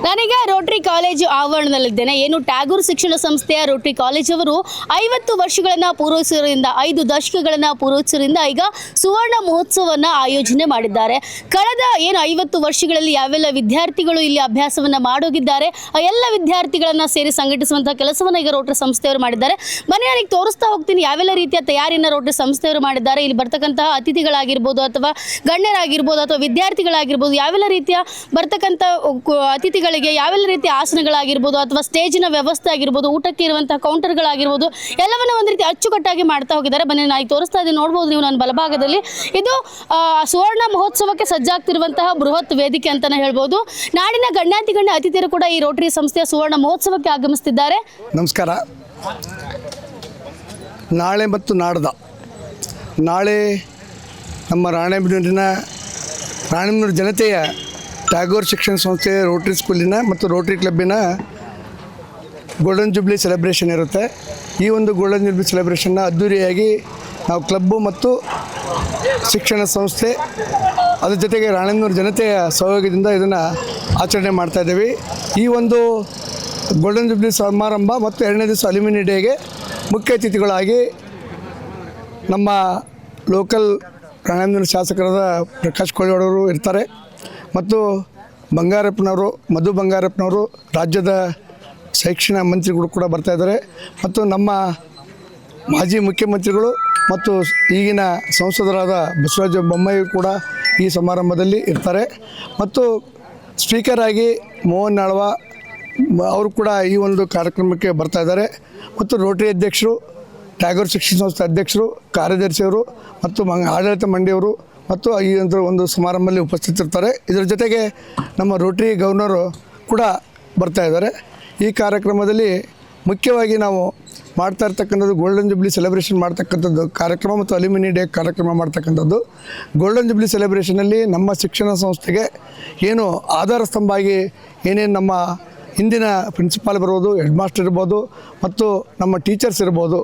ನಾನೀಗ Rotary college ಆವರಣದಲ್ಲಿದ್ದೇನೆ. ಏನು ಟ್ಯಾಗೂರ್ ಶಿಕ್ಷಣ ಸಂಸ್ಥೆಯ ರೋಟರಿ ಕಾಲೇಜ್ ಅವರು ಐವತ್ತು ವರ್ಷಗಳನ್ನ ಪೂರೈಸಿರೋದ್ರಿಂದ, ಐದು ದಶಕಗಳನ್ನ ಪೂರೈಸಿರೋದ್ರಿಂದ ಈಗ ಸುವರ್ಣ ಮಹೋತ್ಸವವನ್ನು ಆಯೋಜನೆ ಮಾಡಿದ್ದಾರೆ. ಕಳೆದ ಏನು ಐವತ್ತು ವರ್ಷಗಳಲ್ಲಿ ಯಾವೆಲ್ಲ ವಿದ್ಯಾರ್ಥಿಗಳು ಇಲ್ಲಿ ಅಭ್ಯಾಸವನ್ನ ಮಾಡೋಗಿದ್ದಾರೆ, ಆ ಎಲ್ಲ ವಿದ್ಯಾರ್ಥಿಗಳನ್ನ ಸೇರಿ ಸಂಘಟಿಸುವಂತಹ ಕೆಲಸವನ್ನ ಈಗ ರೋಟರಿ ಸಂಸ್ಥೆಯವರು ಮಾಡಿದ್ದಾರೆ. ಮನೆ ನನಗೆ ತೋರಿಸ್ತಾ ಹೋಗ್ತೀನಿ, ಯಾವೆಲ್ಲ ರೀತಿಯ ತಯಾರಿಯನ್ನ ರೋಟರಿ ಸಂಸ್ಥೆಯವರು ಮಾಡಿದ್ದಾರೆ. ಇಲ್ಲಿ ಬರ್ತಕ್ಕಂತಹ ಅತಿಥಿಗಳಾಗಿರ್ಬೋದು ಅಥವಾ ಗಣ್ಯರಾಗಿರ್ಬೋದು ಅಥವಾ ವಿದ್ಯಾರ್ಥಿಗಳಾಗಿರ್ಬೋದು, ಯಾವೆಲ್ಲ ರೀತಿಯ ಬರ್ತಕ್ಕಂಥ ಕು- ಅತಿಥಿಗಳಿಗೆ ಯಾವೆಲ್ಲ ರೀತಿ ಆಸನಗಳಾಗಿರ್ಬೋದು ಅಥವಾ ಸ್ಟೇಜಿನ ವ್ಯವಸ್ಥೆ ಆಗಿರ್ಬೋದು, ಊಟಕ್ಕೆ ಇರುವಂತಹ ಕೌಂಟರ್ಗಳಾಗಿರ್ಬೋದು ಎಲ್ಲವನ್ನ ಒಂದು ರೀತಿ ಅಚ್ಚುಕಟ್ಟಾಗಿ ಮಾಡ್ತಾ ಹೋಗಿದ್ದಾರೆ. ಬನ್ನಿ, ನಾನು ತೋರಿಸ್ತಾ ಇದ್ದೀನಿ. ನೋಡ್ಬೋದು ನೀವು ನನ್ನ ಬಲಭಾಗದಲ್ಲಿ. ಇದು ಸುವರ್ಣ ಮಹೋತ್ಸವಕ್ಕೆ ಸಜ್ಜಾಗ್ತಿರುವಂತಹ ಬೃಹತ್ ವೇದಿಕೆ ಅಂತಾನೆ ಹೇಳ್ಬೋದು. ನಾಡಿನ ಗಣ್ಯಾತಿ ಗಣ್ಯ ಅತಿಥಿಯರು ಕೂಡ ಈ ರೋಟರಿ ಸಂಸ್ಥೆಯ ಸುವರ್ಣ ಮಹೋತ್ಸವಕ್ಕೆ ಆಗಮಿಸುತ್ತಿದ್ದಾರೆ ನಮಸ್ಕಾರ. ನಾಳೆ ಮತ್ತು ನಾಡ್ದ. ನಾಳೆ ನಮ್ಮ ರಾಣೆಬೆನ್ನೂರಿನ ರಾಣೆಬೆನ್ನೂರು ಜನತೆಯ ಟ್ಯಾಗೋರ್ ಶಿಕ್ಷಣ ಸಂಸ್ಥೆ ರೋಟ್ರಿ ಸ್ಕೂಲಿನ ಮತ್ತು ರೋಟ್ರಿ ಕ್ಲಬ್ಬಿನ ಗೋಲ್ಡನ್ ಜುಬ್ಲಿ ಸೆಲೆಬ್ರೇಷನ್ ಇರುತ್ತೆ. ಈ ಒಂದು ಗೋಲ್ಡನ್ ಜುಬ್ಲಿ ಸೆಲೆಬ್ರೇಷನ್ನ ಅದ್ದೂರಿಯಾಗಿ ನಾವು ಕ್ಲಬ್ಬು ಮತ್ತು ಶಿಕ್ಷಣ ಸಂಸ್ಥೆ, ಅದ್ರ ಜೊತೆಗೆ ರಾಣೆನೂರು ಜನತೆಯ ಸಹಯೋಗದಿಂದ ಇದನ್ನು ಆಚರಣೆ ಮಾಡ್ತಾ ಇದ್ದೀವಿ. ಈ ಒಂದು ಗೋಲ್ಡನ್ ಜುಬ್ಲಿ ಸಮಾರಂಭ ಮತ್ತು ಎರಡನೇ ದಿವಸ ಅಲ್ಯೂಮಿನಿ ಡೇಗೆ ಮುಖ್ಯ ಅತಿಥಿಗಳಾಗಿ ನಮ್ಮ ಲೋಕಲ್ ರಾಣೆನೂರು ಶಾಸಕರಾದ ಪ್ರಕಾಶ್ ಕೋಳಿಯವರು ಇರ್ತಾರೆ. ಮತ್ತು ಬಂಗಾರಪ್ಪನವರು, ಮಧು ಬಂಗಾರಪ್ಪನವರು ರಾಜ್ಯದ ಶೈಕ್ಷಣ ಮಂತ್ರಿಗಳು ಕೂಡ ಬರ್ತಾ ಇದ್ದಾರೆ. ಮತ್ತು ನಮ್ಮ ಮಾಜಿ ಮುಖ್ಯಮಂತ್ರಿಗಳು ಮತ್ತು ಈಗಿನ ಸಂಸದರಾದ ಬಸವರಾಜ ಬೊಮ್ಮಾಯಿ ಕೂಡ ಈ ಸಮಾರಂಭದಲ್ಲಿ ಇರ್ತಾರೆ. ಮತ್ತು ಸ್ಪೀಕರ್ ಆಗಿ ಮೋಹನ್ ಆಳ್ವ ಅವರು ಕೂಡ ಈ ಒಂದು ಕಾರ್ಯಕ್ರಮಕ್ಕೆ ಬರ್ತಾ ಇದ್ದಾರೆ. ಮತ್ತು ರೋಟರಿ ಅಧ್ಯಕ್ಷರು, ಟ್ಯಾಗೋರ್ ಶಿಕ್ಷಣ ಸಂಸ್ಥೆ ಅಧ್ಯಕ್ಷರು, ಕಾರ್ಯದರ್ಶಿಯವರು ಮತ್ತು ಆಡಳಿತ ಮಂಡಿಯವರು ಮತ್ತು ಈ ಒಂದು ಒಂದು ಸಮಾರಂಭದಲ್ಲಿ ಉಪಸ್ಥಿತಿರ್ತಾರೆ. ಇದರ ಜೊತೆಗೆ ನಮ್ಮ ರೋಟರಿ ಗವರ್ನರು ಕೂಡ ಬರ್ತಾ ಇದ್ದಾರೆ. ಈ ಕಾರ್ಯಕ್ರಮದಲ್ಲಿ ಮುಖ್ಯವಾಗಿ ನಾವು ಮಾಡ್ತಾ ಇರ್ತಕ್ಕಂಥದ್ದು ಗೋಲ್ಡನ್ ಜುಬ್ಲಿ ಸೆಲೆಬ್ರೇಷನ್ ಮಾಡ್ತಕ್ಕಂಥದ್ದು ಕಾರ್ಯಕ್ರಮ ಮತ್ತು ಅಲ್ಯೂಮಿನಿ ಡೇ ಕಾರ್ಯಕ್ರಮ ಮಾಡ್ತಕ್ಕಂಥದ್ದು. ಗೋಲ್ಡನ್ ಜುಬ್ಲಿ ಸೆಲೆಬ್ರೇಷನಲ್ಲಿ ನಮ್ಮ ಶಿಕ್ಷಣ ಸಂಸ್ಥೆಗೆ ಏನು ಆಧಾರ ಸ್ತಂಭ ಆಗಿ ಏನೇನು ನಮ್ಮ ಹಿಂದಿನ ಪ್ರಿನ್ಸಿಪಾಲ್ ಬರ್ಬೋದು ಹೆಡ್ ಮಾಸ್ಟರ್ ಇರ್ಬೋದು, ಮತ್ತು ನಮ್ಮ ಟೀಚರ್ಸ್ ಇರ್ಬೋದು.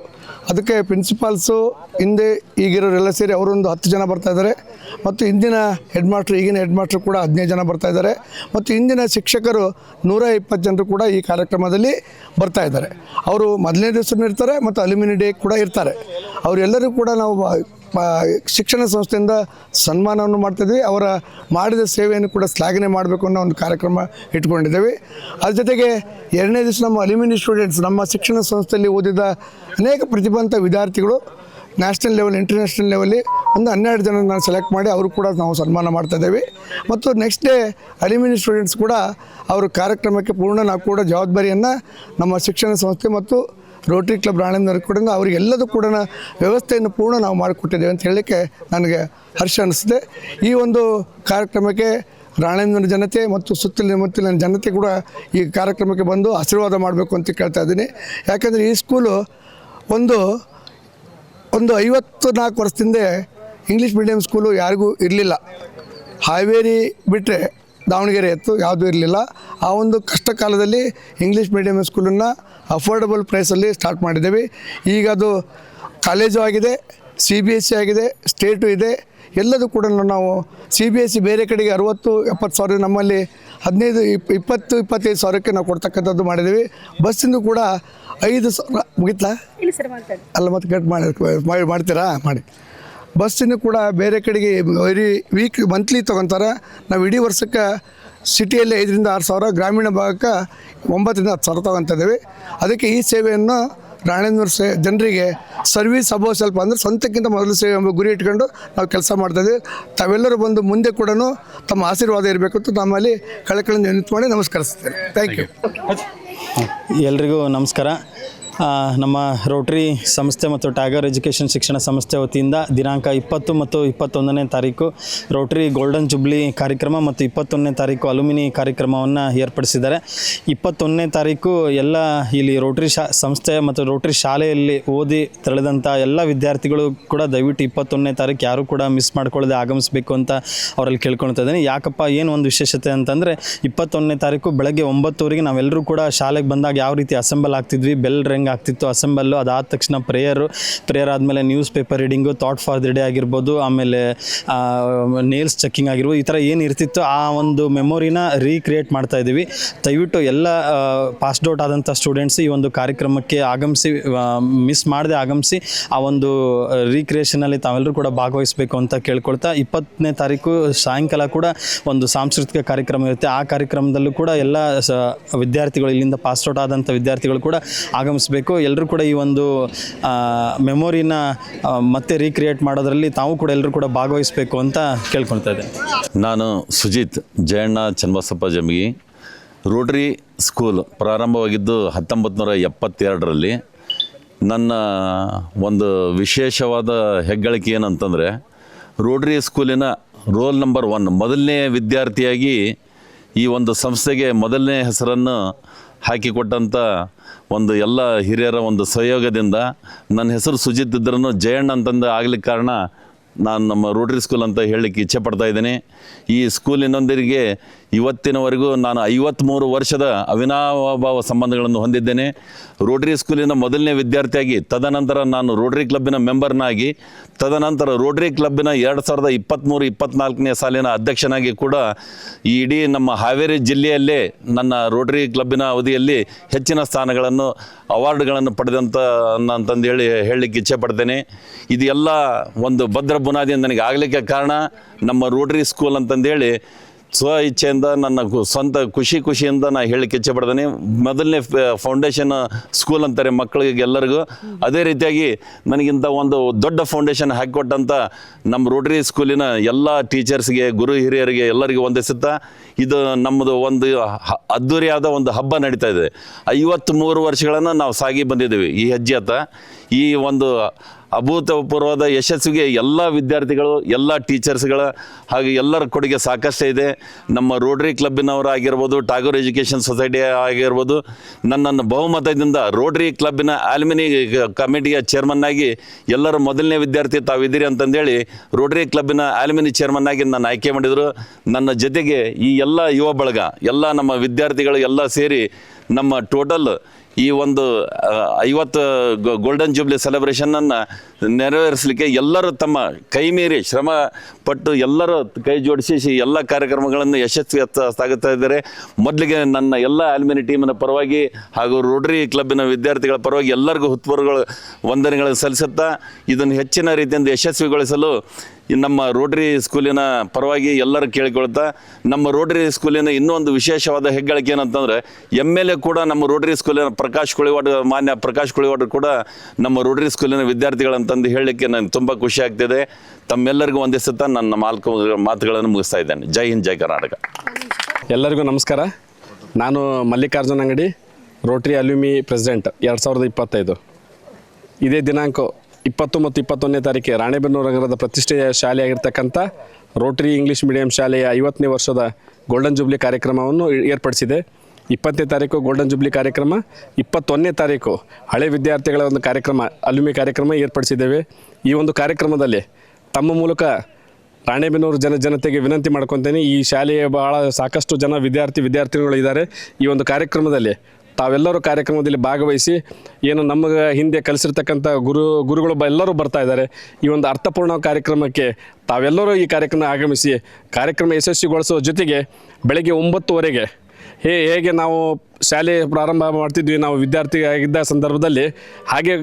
ಅದಕ್ಕೆ ಪ್ರಿನ್ಸಿಪಾಲ್ಸು ಹಿಂದೆ ಈಗಿರೋರೆಲ್ಲ ಸೇರಿ ಅವರೊಂದು ಹತ್ತು ಜನ ಬರ್ತಾ ಇದ್ದಾರೆ. ಮತ್ತು ಇಂದಿನ ಹೆಡ್ ಮಾಸ್ಟ್ರು ಈಗಿನ ಹೆಡ್ ಮಾಸ್ಟ್ರು ಕೂಡ ಹದಿನೈದು ಜನ ಬರ್ತಾ ಇದ್ದಾರೆ. ಮತ್ತು ಇಂದಿನ ಶಿಕ್ಷಕರು ನೂರ ಇಪ್ಪತ್ತು ಜನರು ಕೂಡ ಈ ಕಾರ್ಯಕ್ರಮದಲ್ಲಿ ಬರ್ತಾ ಇದ್ದಾರೆ. ಅವರು ಮೊದಲನೇ ದಿವಸನೂ ಇರ್ತಾರೆ, ಮತ್ತು ಅಲ್ಯೂಮಿನಿ ಡೇ ಕೂಡ ಇರ್ತಾರೆ. ಅವರೆಲ್ಲರೂ ಕೂಡ ನಾವು ಶಿಕ್ಷಣ ಸಂಸ್ಥೆಯಿಂದ ಸನ್ಮಾನವನ್ನು ಮಾಡ್ತಿದ್ವಿ. ಅವರ ಮಾಡಿದ ಸೇವೆಯನ್ನು ಕೂಡ ಶ್ಲಾಘನೆ ಮಾಡಬೇಕು ಅನ್ನೋ ಒಂದು ಕಾರ್ಯಕ್ರಮ ಇಟ್ಕೊಂಡಿದ್ದೇವೆ. ಅದ್ರ ಜೊತೆಗೆ ಎರಡನೇ ದಿವಸ ನಮ್ಮ ಅಲ್ಯೂಮಿನಿ ಸ್ಟೂಡೆಂಟ್ಸ್, ನಮ್ಮ ಶಿಕ್ಷಣ ಸಂಸ್ಥೆಯಲ್ಲಿ ಓದಿದ ಅನೇಕ ಪ್ರತಿಭಾವಂತ ವಿದ್ಯಾರ್ಥಿಗಳು ನ್ಯಾಷನಲ್ ಲೆವೆಲ್, ಇಂಟರ್ನ್ಯಾಷನಲ್ ಲೆವೆಲ್ಲಿ ಒಂದು ಹನ್ನೆರಡು ಜನ ನಾನು ಸೆಲೆಕ್ಟ್ ಮಾಡಿ ಅವರು ಕೂಡ ನಾವು ಸನ್ಮಾನ ಮಾಡ್ತಾ ಇದ್ದೇವೆ. ಮತ್ತು ನೆಕ್ಸ್ಟ್ ಡೇ ಅಲ್ಯೂಮಿನಿ ಸ್ಟೂಡೆಂಟ್ಸ್ ಕೂಡ ಅವರ ಕಾರ್ಯಕ್ರಮಕ್ಕೆ ಪೂರ್ಣ ನಾವು ಕೂಡ ಜವಾಬ್ದಾರಿಯನ್ನು ನಮ್ಮ ಶಿಕ್ಷಣ ಸಂಸ್ಥೆ ಮತ್ತು ರೋಟರಿ ಕ್ಲಬ್ ರಾಣೇಂದ್ರ ಕೂಡ ಅವರಿಗೆಲ್ಲದೂ ಕೂಡ ವ್ಯವಸ್ಥೆಯನ್ನು ಪೂರ್ಣ ನಾವು ಮಾಡಿಕೊಟ್ಟಿದ್ದೇವೆ ಅಂತ ಹೇಳಲಿಕ್ಕೆ ನನಗೆ ಹರ್ಷ ಅನ್ನಿಸಿದೆ ಈ ಒಂದು ಕಾರ್ಯಕ್ರಮಕ್ಕೆ ರಾಣೇಂದ್ರ ಜನತೆ ಮತ್ತು ಸುತ್ತಲಿನ ಮುತ್ತಲಿನ ಜನತೆ ಕೂಡ ಈ ಕಾರ್ಯಕ್ರಮಕ್ಕೆ ಬಂದು ಆಶೀರ್ವಾದ ಮಾಡಬೇಕು ಅಂತ ಕೇಳ್ತಾ ಇದ್ದೀನಿ. ಯಾಕೆಂದರೆ ಈ ಸ್ಕೂಲು ಒಂದು ಒಂದು ಐವತ್ತು ನಾಲ್ಕು ವರ್ಷದಿಂದ ಇಂಗ್ಲೀಷ್ ಮೀಡಿಯಂ ಸ್ಕೂಲು ಯಾರಿಗೂ ಇರಲಿಲ್ಲ. ಹಾವೇರಿ ಬಿಟ್ಟರೆ ದಾವಣಗೆರೆ ಇತ್ತು ಯಾವುದೂ ಇರಲಿಲ್ಲ. ಆ ಒಂದು ಕಷ್ಟ ಕಾಲದಲ್ಲಿ ಇಂಗ್ಲೀಷ್ ಮೀಡಿಯಂ ಸ್ಕೂಲನ್ನು ಅಫೋರ್ಡಬಲ್ ಪ್ರೈಸಲ್ಲಿ ಸ್ಟಾರ್ಟ್ ಮಾಡಿದ್ದೇವೆ. ಈಗ ಅದು ಕಾಲೇಜು ಆಗಿದೆ ಸಿ ಬಿ ಎಸ್ ಸಿ ಆಗಿದೆ ಸ್ಟೇಟು ಇದೆ. ಎಲ್ಲದೂ ಕೂಡ ನಾವು ಸಿ ಬಿ ಎಸ್ ಸಿ ಬೇರೆ ಕಡೆಗೆ ಅರುವತ್ತು ಎಪ್ಪತ್ತು ಸಾವಿರ ನಮ್ಮಲ್ಲಿ ಹದಿನೈದು ಇಪ್ ಇಪ್ಪತ್ತು ಇಪ್ಪತ್ತೈದು ಸಾವಿರಕ್ಕೆ ನಾವು ಕೊಡ್ತಕ್ಕಂಥದ್ದು ಮಾಡಿದ್ದೀವಿ. ಬಸ್ಸಿಂದು ಕೂಡ ಐದು ಸಾವಿರ ಮುಗಿತಾ? ಅಲ್ಲ ಮತ್ತೆ ಕಟ್ ಮಾಡಿ ಮಾಡಿ ಮಾಡ್ತೀರಾ? ಮಾಡಿ. ಬಸ್ಸಿನ ಕೂಡ ಬೇರೆ ಕಡೆಗೆ ವೆರಿ ವೀಕ್ ಮಂತ್ಲಿ ತೊಗೊತಾರೆ. ನಾವು ಇಡೀ ವರ್ಷಕ್ಕೆ ಸಿಟಿಯಲ್ಲಿ ಐದರಿಂದ ಆರು ಸಾವಿರ, ಗ್ರಾಮೀಣ ಭಾಗಕ್ಕೆ ಒಂಬತ್ತರಿಂದ ಹತ್ತು ಸಾವಿರ ತೊಗೊತಾ ಇದ್ದೀವಿ. ಅದಕ್ಕೆ ಈ ಸೇವೆಯನ್ನು ರಾಣೇಂದ್ರ ಸೇ, ಜನರಿಗೆ ಸರ್ವಿಸ್ ಅಬೋ ಸ್ವಲ್ಪ ಅಂದರೆ ಸ್ವಂತಕ್ಕಿಂತ ಮೊದಲು ಸೇವೆ ಎಂಬ ಗುರಿ ಇಟ್ಕೊಂಡು ನಾವು ಕೆಲಸ ಮಾಡ್ತಾಯಿದ್ದೀವಿ ತಾವೆಲ್ಲರೂ ಬಂದು ಮುಂದೆ ಕೂಡ ತಮ್ಮ ಆಶೀರ್ವಾದ ಇರಬೇಕು ಅಂತ ನಮ್ಮಲ್ಲಿ ಕಳಕಳಿಂದ ಮಾಡಿ ನಮಸ್ಕರಿಸ್ತೇನೆ ಥ್ಯಾಂಕ್ ಯು ಎಲ್ರಿಗೂ ನಮಸ್ಕಾರ. ನಮ್ಮ ರೋಟ್ರಿ ಸಂಸ್ಥೆ ಮತ್ತು ಟ್ಯಾಗರ್ ಎಜುಕೇಷನ್ ಶಿಕ್ಷಣ ಸಂಸ್ಥೆ ವತಿಯಿಂದ ದಿನಾಂಕ ಇಪ್ಪತ್ತು ಮತ್ತು ಇಪ್ಪತ್ತೊಂದನೇ ತಾರೀಕು ರೋಟ್ರಿ ಗೋಲ್ಡನ್ ಜುಬ್ಲಿ ಕಾರ್ಯಕ್ರಮ ಮತ್ತು ಇಪ್ಪತ್ತೊಂದನೇ ತಾರೀಕು ಅಲುಮಿನಿ ಕಾರ್ಯಕ್ರಮವನ್ನು ಏರ್ಪಡಿಸಿದ್ದಾರೆ. ಇಪ್ಪತ್ತೊಂದನೇ ತಾರೀಕು ಎಲ್ಲ ಇಲ್ಲಿ ರೋಟ್ರಿ ಸಂಸ್ಥೆ ಮತ್ತು ರೋಟ್ರಿ ಶಾಲೆಯಲ್ಲಿ ಓದಿ ತೆಳೆದಂಥ ಎಲ್ಲ ವಿದ್ಯಾರ್ಥಿಗಳು ಕೂಡ ದಯವಿಟ್ಟು ಇಪ್ಪತ್ತೊಂದನೇ ತಾರೀಕು ಯಾರೂ ಕೂಡ ಮಿಸ್ ಮಾಡ್ಕೊಳ್ಳದೆ ಆಗಮಿಸಬೇಕು ಅಂತ ಅವರಲ್ಲಿ ಕೇಳ್ಕೊಳ್ತಾ ಇದ್ದೀನಿ. ಯಾಕಪ್ಪ, ಏನು ಒಂದು ವಿಶೇಷತೆ ಅಂತಂದರೆ ಇಪ್ಪತ್ತೊಂದನೇ ತಾರೀಕು ಬೆಳಗ್ಗೆ ಒಂಬತ್ತುವರೆಗೆ ನಾವೆಲ್ಲರೂ ಕೂಡ ಶಾಲೆಗೆ ಬಂದಾಗ ಯಾವ ರೀತಿ ಅಸೆಂಬಲ್ ಆಗ್ತಿದ್ವಿ, ಬೆಲ್ ರಿಂಗ್ ಅಸೆಂಬ್ಲಿಂಗ್ ಆಗ್ತಿತ್ತು ಅಸೆಂಬಲ್ಲು. ಅದಾದ ತಕ್ಷಣ ಪ್ರೇಯರು ಪ್ರೇಯರ್ ಆದಮೇಲೆ news paper reading, thought for the day ಆಗಿರ್ಬೋದು, ಆಮೇಲೆ ನೇಲ್ಸ್ ಚೆಕ್ಕಿಂಗ್ ಆಗಿರ್ಬೋದು, ಈ ಥರ ಏನು ಇರ್ತಿತ್ತು, ಆ ಒಂದು ಮೆಮೊರಿನ ರೀಕ್ರಿಯೇಟ್ ಮಾಡ್ತಾ ಇದ್ದೀವಿ. ದಯವಿಟ್ಟು ಎಲ್ಲ ಪಾಸ್ಡ್ ಔಟ್ ಆದಂಥ ಸ್ಟೂಡೆಂಟ್ಸ್ ಈ ಒಂದು ಕಾರ್ಯಕ್ರಮಕ್ಕೆ ಆಗಮಿಸಿ ಮಿಸ್ ಮಾಡದೆ ಆಗಮಿಸಿ, ಆ ಒಂದು ರೀಕ್ರಿಯೇಷನಲ್ಲಿ ತಾವೆಲ್ಲರೂ ಕೂಡ ಭಾಗವಹಿಸಬೇಕು ಅಂತ ಕೇಳ್ಕೊಳ್ತಾ, ಇಪ್ಪತ್ತನೇ ತಾರೀಕು ಸಾಯಂಕಾಲ ಕೂಡ ಒಂದು ಸಾಂಸ್ಕೃತಿಕ ಕಾರ್ಯಕ್ರಮ ಇರುತ್ತೆ. ಆ ಕಾರ್ಯಕ್ರಮದಲ್ಲೂ ಕೂಡ ಎಲ್ಲ ವಿದ್ಯಾರ್ಥಿಗಳು, ಇಲ್ಲಿಂದ ಪಾಸ್ ಔಟ್ ಆದಂಥ ವಿದ್ಯಾರ್ಥಿಗಳು ಕೂಡ ಆಗಮಿಸಬೇಕು. ಎಲ್ಲರೂ ಕೂಡ ಈ ಒಂದು ಮೆಮೊರಿನ ಮತ್ತೆ ರೀಕ್ರಿಯೇಟ್ ಮಾಡೋದರಲ್ಲಿ ತಾವು ಕೂಡ ಎಲ್ಲರೂ ಕೂಡ ಭಾಗವಹಿಸಬೇಕು ಅಂತ ಕೇಳ್ಕೊಳ್ತಾ ಇದ್ದೆ. ನಾನು ಸುಜಿತ್ ಜಯಣ್ಣ ಚನ್ನಬಸಪ್ಪ ಜಮಗಿ. ರೋಟ್ರಿ ಸ್ಕೂಲ್ ಪ್ರಾರಂಭವಾಗಿದ್ದು ಹತ್ತೊಂಬತ್ತು ನೂರ ಎಪ್ಪತ್ತೆರಡರಲ್ಲಿ. ನನ್ನ ಒಂದು ವಿಶೇಷವಾದ ಹೆಗ್ಗಳಿಕೆ ಏನಂತಂದರೆ ರೋಟ್ರಿ ಸ್ಕೂಲಿನ ರೋಲ್ ನಂಬರ್ ಒನ್ ಮೊದಲನೇ ವಿದ್ಯಾರ್ಥಿಯಾಗಿ ಈ ಒಂದು ಸಂಸ್ಥೆಗೆ ಮೊದಲನೇ ಹೆಸರನ್ನು ಹಾಕಿಕೊಟ್ಟಂಥ ಒಂದು ಎಲ್ಲ ಹಿರಿಯರ ಒಂದು ಸಹಯೋಗದಿಂದ ನನ್ನ ಹೆಸರು ಸುಜಿತ್ ಇದ್ರೂ ಜಯಣ್ಣ ಅಂತಂದು ಆಗ್ಲಿಕ್ಕೆ ಕಾರಣ ನಾನು ನಮ್ಮ ರೋಟ್ರಿ ಸ್ಕೂಲ್ ಅಂತ ಹೇಳಲಿಕ್ಕೆ ಇಚ್ಛೆ ಪಡ್ತಾ ಇದ್ದೇನೆ. ಈ ಸ್ಕೂಲಿನೊಂದಿಗೆ ಇವತ್ತಿನವರೆಗೂ ನಾನು ಐವತ್ತ್ಮೂರು ವರ್ಷದ ಅವಿನಾಭಾವ ಸಂಬಂಧಗಳನ್ನು ಹೊಂದಿದ್ದೇನೆ. ರೋಟ್ರಿ ಸ್ಕೂಲಿನ ಮೊದಲನೇ ವಿದ್ಯಾರ್ಥಿಯಾಗಿ ತದನಂತರ ನಾನು ರೋಟ್ರಿ ಕ್ಲಬ್ಬಿನ ಮೆಂಬರ್ನಾಗಿ ತದನಂತರ ರೋಟ್ರಿ ಕ್ಲಬ್ಬಿನ ಎರಡು ಸಾವಿರದ ಇಪ್ಪತ್ತ್ಮೂರು ಇಪ್ಪತ್ತ್ನಾಲ್ಕನೇ ಸಾಲಿನ ಅಧ್ಯಕ್ಷನಾಗಿ ಕೂಡ ಈ ಇಡೀ ನಮ್ಮ ಹಾವೇರಿ ಜಿಲ್ಲೆಯಲ್ಲೇ ನನ್ನ ರೋಟ್ರಿ ಕ್ಲಬ್ಬಿನ ಅವಧಿಯಲ್ಲಿ ಹೆಚ್ಚಿನ ಸ್ಥಾನಗಳನ್ನು, ಅವಾರ್ಡ್ಗಳನ್ನು ಪಡೆದಂಥ ಅಂತಂದು ಹೇಳಿ ಹೇಳಲಿಕ್ಕೆ ಇಚ್ಛೆ ಪಡ್ತೇನೆ. ಇದೆಲ್ಲ ಒಂದು ಭದ್ರ ಬುನಾದಿ ನನಗೆ ಆಗಲಿಕ್ಕೆ ಕಾರಣ ನಮ್ಮ ರೋಟ್ರಿ ಸ್ಕೂಲ್ ಅಂತಂದೇಳಿ ಸ್ವ ಇಚ್ಛೆಯಿಂದ ನನ್ನ ಸ್ವಂತ ಖುಷಿ ಖುಷಿಯಿಂದ ನಾನು ಹೇಳಿ ಇಚ್ಛೆ ಮೊದಲನೇ ಫೌಂಡೇಶನ್ ಸ್ಕೂಲ್ ಅಂತಾರೆ ಮಕ್ಕಳಿಗೆ ಎಲ್ಲರಿಗೂ. ಅದೇ ರೀತಿಯಾಗಿ ನನಗಿಂತ ಒಂದು ದೊಡ್ಡ ಫೌಂಡೇಶನ್ ಹಾಕಿಕೊಟ್ಟಂಥ ನಮ್ಮ ರೋಟರಿ ಸ್ಕೂಲಿನ ಎಲ್ಲ ಟೀಚರ್ಸ್ಗೆ ಗುರು ಹಿರಿಯರಿಗೆ ಎಲ್ಲರಿಗೂ ವಂದಿಸುತ್ತಾ ಇದು ನಮ್ಮದು ಒಂದು ಅದ್ಧೂರಿಯಾದ ಒಂದು ಹಬ್ಬ ನಡೀತಾ ಇದೆ. ಐವತ್ತ್ಮೂರು ವರ್ಷಗಳನ್ನು ನಾವು ಸಾಗಿ ಬಂದಿದ್ದೀವಿ ಈ ಹೆಜ್ಜೆ ಈ ಒಂದು ಅಭೂತಪೂರ್ವದ ಯಶಸ್ಸಿಗೆ ಎಲ್ಲ ವಿದ್ಯಾರ್ಥಿಗಳು, ಎಲ್ಲ ಟೀಚರ್ಸ್ಗಳ ಹಾಗೆ ಎಲ್ಲರ ಕೊಡುಗೆ ಸಾಕಷ್ಟು ಇದೆ. ನಮ್ಮ ರೋಟ್ರಿ ಕ್ಲಬ್ಬಿನವರಾಗಿರ್ಬೋದು ಟಾಗೋರ್ ಎಜುಕೇಷನ್ ಸೊಸೈಟಿ ಆಗಿರ್ಬೋದು, ನನ್ನನ್ನು ಬಹುಮತದಿಂದ ರೋಟ್ರಿ ಕ್ಲಬ್ಬಿನ ಆಲ್ಮಿನಿ ಕಮಿಟಿಯ ಚೇರ್ಮನ್ ಆಗಿ ಎಲ್ಲರ ಮೊದಲನೇ ವಿದ್ಯಾರ್ಥಿ ತಾವಿದ್ದೀರಿ ಅಂತಂದೇಳಿ ರೋಟ್ರಿ ಕ್ಲಬ್ಬಿನ ಆಲ್ಮಿನಿ ಚೇರ್ಮನ್ ಆಗಿ ನನ್ನ ಆಯ್ಕೆ ಮಾಡಿದರು. ನನ್ನ ಜೊತೆಗೆ ಈ ಎಲ್ಲ ಯುವ ಬಳಗ, ಎಲ್ಲ ನಮ್ಮ ವಿದ್ಯಾರ್ಥಿಗಳು ಎಲ್ಲ ಸೇರಿ ನಮ್ಮ ಟೋಟಲ್ ಈ ಒಂದು ಐವತ್ತು ಗೋಲ್ಡನ್ ಜೂಬ್ಲಿ ಸೆಲೆಬ್ರೇಷನನ್ನು ನೆರವೇರಿಸಲಿಕ್ಕೆ ಎಲ್ಲರೂ ತಮ್ಮ ಕೈ ಮೀರಿ ಶ್ರಮ ಪಟ್ಟು ಎಲ್ಲರೂ ಕೈ ಜೋಡಿಸಿ ಎಲ್ಲ ಕಾರ್ಯಕ್ರಮಗಳನ್ನು ಯಶಸ್ವಿ ಸಾಗುತ್ತಾ ಇದ್ದಾರೆ. ಮೊದಲಿಗೆ ನನ್ನ ಎಲ್ಲ ಆಲ್ಮಿನಿ ಟೀಮಿನ ಪರವಾಗಿ ಹಾಗೂ ರೋಡ್ರಿ ಕ್ಲಬ್ಬಿನ ವಿದ್ಯಾರ್ಥಿಗಳ ಪರವಾಗಿ ಎಲ್ಲರಿಗೂ ಹುತ್ಪರುಗಳು ವಂದನೆಗಳನ್ನು ಸಲ್ಲಿಸುತ್ತಾ ಇದನ್ನು ಹೆಚ್ಚಿನ ರೀತಿಯಿಂದ ಯಶಸ್ವಿಗೊಳಿಸಲು ನಮ್ಮ ರೋಟರಿ ಸ್ಕೂಲಿನ ಪರವಾಗಿ ಎಲ್ಲರೂ ಕೇಳಿಕೊಳ್ತಾ, ನಮ್ಮ ರೋಟರಿ ಸ್ಕೂಲಿನ ಇನ್ನೊಂದು ವಿಶೇಷವಾದ ಹೆಗ್ಗಳಿಕೆ ಏನಂತಂದರೆ, ಎಂ ಎಲ್ ಎ ಕೂಡ ನಮ್ಮ ರೋಟರಿ ಸ್ಕೂಲಿನ ಪ್ರಕಾಶ್ ಕುಳಿವಾಡ್, ಮಾನ್ಯ ಪ್ರಕಾಶ್ ಕುಳಿವಾಡ್ ಕೂಡ ನಮ್ಮ ರೋಟರಿ ಸ್ಕೂಲಿನ ವಿದ್ಯಾರ್ಥಿಗಳಂತಂದು ಹೇಳಲಿಕ್ಕೆ ನನಗೆ ತುಂಬ ಖುಷಿ ಆಗ್ತಿದೆ. ತಮ್ಮೆಲ್ಲರಿಗೂ ವಂದಿಸುತ್ತಾ ನನ್ನ ನಾಲ್ಕು ಮಾತುಗಳನ್ನು ಮುಗಿಸ್ತಾ ಇದ್ದೇನೆ. ಜೈ ಹಿಂದ್, ಜೈ ಕರ್ನಾಟಕ. ಎಲ್ಲರಿಗೂ ನಮಸ್ಕಾರ. ನಾನು ಮಲ್ಲಿಕಾರ್ಜುನ ಅಂಗಡಿ ರೋಟರಿ ಅಲ್ಯೂಮಿ ಪ್ರೆಸಿಡೆಂಟ್ ಎರಡು ಸಾವಿರದ ಇಪ್ಪತ್ತೈದು. ಇದೇ ದಿನಾಂಕ ಇಪ್ಪತ್ತು ಮತ್ತು ಇಪ್ಪತ್ತೊಂದನೇ ರಾಣೆಬೆನ್ನೂರು ನಗರದ ಪ್ರತಿಷ್ಠೆಯ ಶಾಲೆಯಾಗಿರ್ತಕ್ಕಂಥ ರೋಟರಿ ಇಂಗ್ಲೀಷ್ ಮೀಡಿಯಂ ಶಾಲೆಯ ಐವತ್ತನೇ ವರ್ಷದ ಗೋಲ್ಡನ್ ಜೂಬ್ಲಿ ಕಾರ್ಯಕ್ರಮವನ್ನು ಏರ್ಪಡಿಸಿದೆ. ಇಪ್ಪತ್ತನೇ ತಾರೀಕು ಗೋಲ್ಡನ್ ಜೂಬ್ಲಿ ಕಾರ್ಯಕ್ರಮ, ಇಪ್ಪತ್ತೊಂದನೇ ತಾರೀಕು ಹಳೆ ವಿದ್ಯಾರ್ಥಿಗಳ ಒಂದು ಕಾರ್ಯಕ್ರಮ, ಅಲುಮಿ ಕಾರ್ಯಕ್ರಮ ಏರ್ಪಡಿಸಿದ್ದೇವೆ. ಈ ಒಂದು ಕಾರ್ಯಕ್ರಮದಲ್ಲಿ ತಮ್ಮ ಮೂಲಕ ರಾಣೆಬೆನ್ನೂರು ಜನ ಜನತೆಗೆ ವಿನಂತಿ ಮಾಡ್ಕೊತೇನೆ. ಈ ಶಾಲೆಯ ಬಹಳ ಸಾಕಷ್ಟು ಜನ ವಿದ್ಯಾರ್ಥಿ ವಿದ್ಯಾರ್ಥಿಗಳು ಇದ್ದಾರೆ. ಈ ಒಂದು ಕಾರ್ಯಕ್ರಮದಲ್ಲಿ ತಾವೆಲ್ಲರೂ ಕಾರ್ಯಕ್ರಮದಲ್ಲಿ ಭಾಗವಹಿಸಿ ಏನು ನಮಗೆ ಹಿಂದೆ ಕಲಿಸಿರ್ತಕ್ಕಂಥ ಗುರು ಗುರುಗಳು ಬ ಎಲ್ಲರೂ ಬರ್ತಾ ಇದ್ದಾರೆ. ಈ ಒಂದು ಅರ್ಥಪೂರ್ಣ ಕಾರ್ಯಕ್ರಮಕ್ಕೆ ತಾವೆಲ್ಲರೂ ಈ ಕಾರ್ಯಕ್ರಮ ಆಗಮಿಸಿ ಕಾರ್ಯಕ್ರಮ ಯಶಸ್ವಿಗೊಳಿಸೋ ಜೊತೆಗೆ ಬೆಳಗ್ಗೆ ಒಂಬತ್ತುವರೆಗೆ ಹೇ ಹೇಗೆ ನಾವು ಶಾಲೆ ಪ್ರಾರಂಭ ಮಾಡ್ತಿದ್ವಿ, ನಾವು ವಿದ್ಯಾರ್ಥಿ ಆಗಿದ್ದ ಸಂದರ್ಭದಲ್ಲಿ ಹಾಗೆ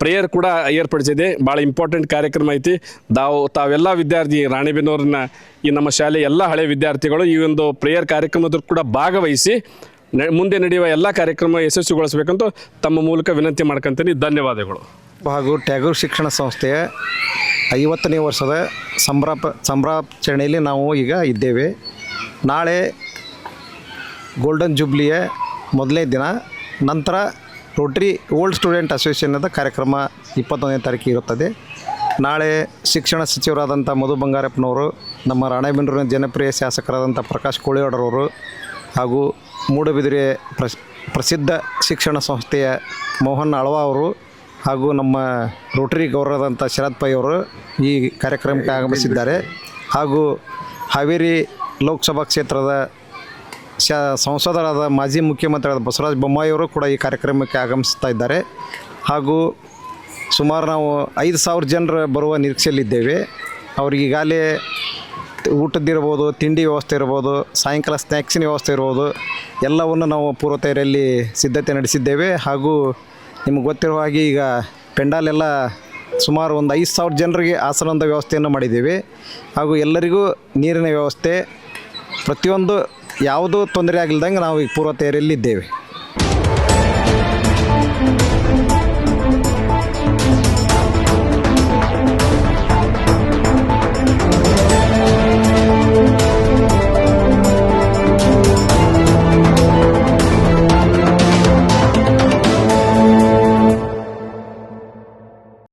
ಪ್ರೇಯರ್ ಕೂಡ ಏರ್ಪಡಿಸಿದೆ. ಭಾಳ ಇಂಪಾರ್ಟೆಂಟ್ ಕಾರ್ಯಕ್ರಮ ಐತಿ. ತಾವು, ತಾವೆಲ್ಲ ವಿದ್ಯಾರ್ಥಿ, ರಾಣಿಬೆನ್ನೂರಿನ ಈ ನಮ್ಮ ಶಾಲೆ ಎಲ್ಲ ಹಳೆ ವಿದ್ಯಾರ್ಥಿಗಳು ಈ ಒಂದು ಪ್ರೇಯರ್ ಕಾರ್ಯಕ್ರಮದ ಕೂಡ ಭಾಗವಹಿಸಿ ಮುಂದೆ ನಡೆಯುವ ಎಲ್ಲ ಕಾರ್ಯಕ್ರಮ ಯಶಸ್ವಿಗೊಳಿಸಬೇಕಂತ ತಮ್ಮ ಮೂಲಕ ವಿನಂತಿ ಮಾಡ್ಕೊಂತೀನಿ. ಧನ್ಯವಾದಗಳು. ಹಾಗೂ ಟ್ಯಾಗೂರ್ ಶಿಕ್ಷಣ ಸಂಸ್ಥೆಯ ಐವತ್ತನೇ ವರ್ಷದ ಸಂಭ್ರಾಪ ಸಂಭ್ರಾಚರಣೆಯಲ್ಲಿ ನಾವು ಈಗ ಇದ್ದೇವೆ. ನಾಳೆ ಗೋಲ್ಡನ್ ಜುಬ್ಲಿಯ ಮೊದಲನೇ ದಿನ, ನಂತರ ರೋಟ್ರಿ ಓಲ್ಡ್ ಸ್ಟೂಡೆಂಟ್ ಅಸೋಸಿಯೇಷನ್ನದ ಕಾರ್ಯಕ್ರಮ ಇಪ್ಪತ್ತೊಂದನೇ ತಾರೀಕು ಇರುತ್ತದೆ. ನಾಳೆ ಶಿಕ್ಷಣ ಸಚಿವರಾದಂಥ ಮಧು ಬಂಗಾರಪ್ಪನವರು, ನಮ್ಮ ರಾಣೆಬೆನ್ನೂರಿನ ಜನಪ್ರಿಯ ಶಾಸಕರಾದಂಥ ಪ್ರಕಾಶ್ ಕೋಳಿವಾಡರವರು ಹಾಗೂ ಮೂಡಬಿದಿರೆ ಪ್ರಸ್, ಪ್ರಸಿದ್ಧ ಶಿಕ್ಷಣ ಸಂಸ್ಥೆಯ ಮೋಹನ್ ಅಳವ ಅವರು ಹಾಗೂ ನಮ್ಮ ರೋಟರಿ ಗೌರವದಂಥ ಶರತ್ ಪೈ ಅವರು ಈ ಕಾರ್ಯಕ್ರಮಕ್ಕೆ ಆಗಮಿಸಿದ್ದಾರೆ. ಹಾಗೂ ಹಾವೇರಿ ಲೋಕಸಭಾ ಕ್ಷೇತ್ರದ ಶ, ಸಂಸದರಾದ ಮಾಜಿ ಮುಖ್ಯಮಂತ್ರಿಯಾದ ಬಸವರಾಜ ಬೊಮ್ಮಾಯಿಯವರು ಕೂಡ ಈ ಕಾರ್ಯಕ್ರಮಕ್ಕೆ ಆಗಮಿಸ್ತಾ ಇದ್ದಾರೆ. ಹಾಗೂ ಸುಮಾರು ನಾವು ಐದು ಸಾವಿರ ಜನರು ಬರುವ ನಿರೀಕ್ಷೆಯಲ್ಲಿದ್ದೇವೆ. ಅವ್ರಿಗೆ ಈಗಾಗಲೇ ಊಟದ್ದಿರ್ಬೋದು, ತಿಂಡಿ ವ್ಯವಸ್ಥೆ ಇರ್ಬೋದು, ಸಾಯಂಕಾಲ ಸ್ನ್ಯಾಕ್ಸಿನ ವ್ಯವಸ್ಥೆ ಇರ್ಬೋದು, ಎಲ್ಲವನ್ನು ನಾವು ಪೂರ್ವ ತಯಾರಿಯಲ್ಲಿ ಸಿದ್ಧತೆ ನಡೆಸಿದ್ದೇವೆ. ಹಾಗೂ ನಿಮಗೆ ಗೊತ್ತಿರುವ ಹಾಗೆ ಈಗ ಪೆಂಡಾಲೆಲ್ಲ ಸುಮಾರು ಒಂದು ಐದು ಸಾವಿರ ಜನರಿಗೆ ಆಸನದ ವ್ಯವಸ್ಥೆಯನ್ನು ಮಾಡಿದ್ದೇವೆ. ಹಾಗೂ ಎಲ್ಲರಿಗೂ ನೀರಿನ ವ್ಯವಸ್ಥೆ ಪ್ರತಿಯೊಂದು ಯಾವುದೂ ತೊಂದರೆ ಆಗಿಲ್ದಂಗೆ ನಾವು ಈಗ ಪೂರ್ವ ತಯಾರಿಯಲ್ಲಿ ಇದ್ದೇವೆ